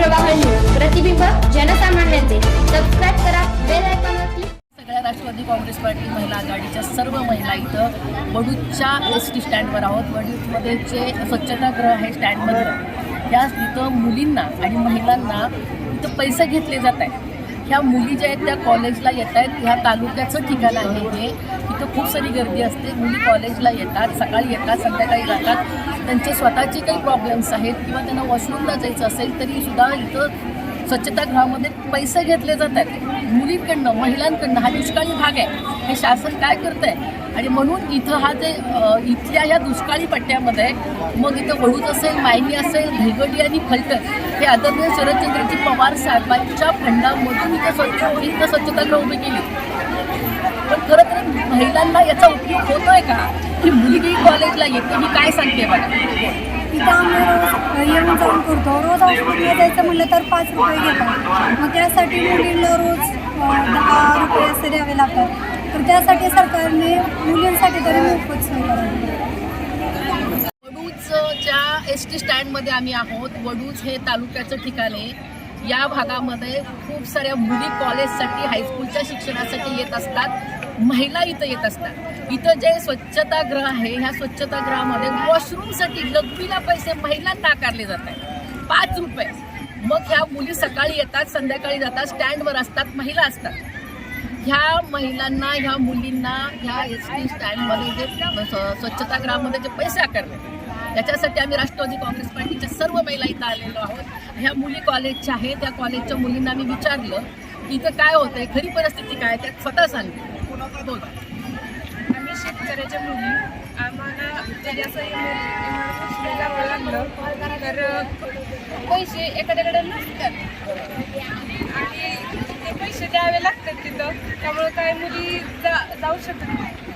प्रवाह न्यूज प्रतिबिंब जनसामान्यांचे. सबस्क्राईब करा बेल आयकॉनवरती सगळ्या राष्ट्रवादी काँग्रेस पार्टी महिला आघाडीच्या सर्व महिला इथं वडूजच्या एस टी स्टँडवर आहोत. वडूजमध्ये जे स्वच्छतागृह आहे स्टँडमधलं त्या तिथं मुलींना आणि महिलांना इथं पैसे घेतले जात आहेत. ह्या मुली ज्या आहेत त्या कॉलेजला येत आहेत ह्या तालुक्याचं ठिकाण आहे हे. इथं खूप सारी गर्दी असते. मुली कॉलेजला येतात. सकाळी येतात संध्याकाळी जातात. त्यांचे स्वतःचे काही प्रॉब्लेम्स आहेत. किंवा त्यांना वॉशरूमला जायचं असेल तरी सुद्धा इथं स्वच्छतागृहामध्ये पैसे घेतले जातात. मुलींकडनं महिलांकडनं हा दुष्काळी भाग आहे. हे शासन काय करतं आहे आणि म्हणून इथं हा जे इथल्या या दुष्काळी पट्ट्यामध्ये मग इथं वळूच असेल मायनी असेल भेगडी आणि फलटण हे आदरणीय शरदचंद्रजी पवार साहेबांच्या फंडामधून इथं स्वच्छ इथं स्वच्छतागृह उभी केली. पण खरं तर महिलांना याचा उपयोग होतोय का? की मुलगी कॉलेजला येते ही काय सांगते बघा इथं आम्ही रोज येऊन जाऊन करतो रोज हॉस्पिटलला जायचं म्हणलं तर पाच रुपये घेतात. मग त्यासाठी मुलींना रोज दहा रुपये असे द्यावे लागतात. तर त्यासाठी सरकारने मुलींसाठी तरी मोफत सोय करावी. वडूजच्या एस टी स्टँडमध्ये आम्ही आहोत वडूज हे तालुक्याचं ठिकाण आहे. या भागामध्ये खूप साऱ्या मुली कॉलेजसाठी हायस्कूलच्या शिक्षणासाठी येत असतात. महिला इथं येत असतात. इथं जे स्वच्छतागृह आहे ह्या स्वच्छतागृहामध्ये वॉशरूमसाठी लघवीला पैसे महिलांना आकारले जात आहेत. पाच रुपये. मग ह्या मुली सकाळी येतात संध्याकाळी जातात स्टँडवर असतात महिला असतात. ह्या महिलांना ह्या मुलींना ह्या एस टी स्टँडमध्ये जे स्वच्छतागृहामध्ये जे पैसे आकारले त्याच्यासाठी आम्ही राष्ट्रवादी काँग्रेस पार्टीच्या सर्व महिला इथं आलेलो आहोत. ह्या मुली कॉलेजच्या आहेत त्या कॉलेजच्या मुलींना आम्ही विचारलं की इथं काय होतंय खरी परिस्थिती काय त्यात स्वतः सांगते आम्ही शेतकऱ्याच्या मुली. आम्हाला जरी इमर्जन्सीला जावं लागलं. तर पैसे एखाद्याकडे नसतात. आणि ते पैसे द्यावे लागतात तिथं. त्यामुळे काय मुली जा जाऊ शकत नाही.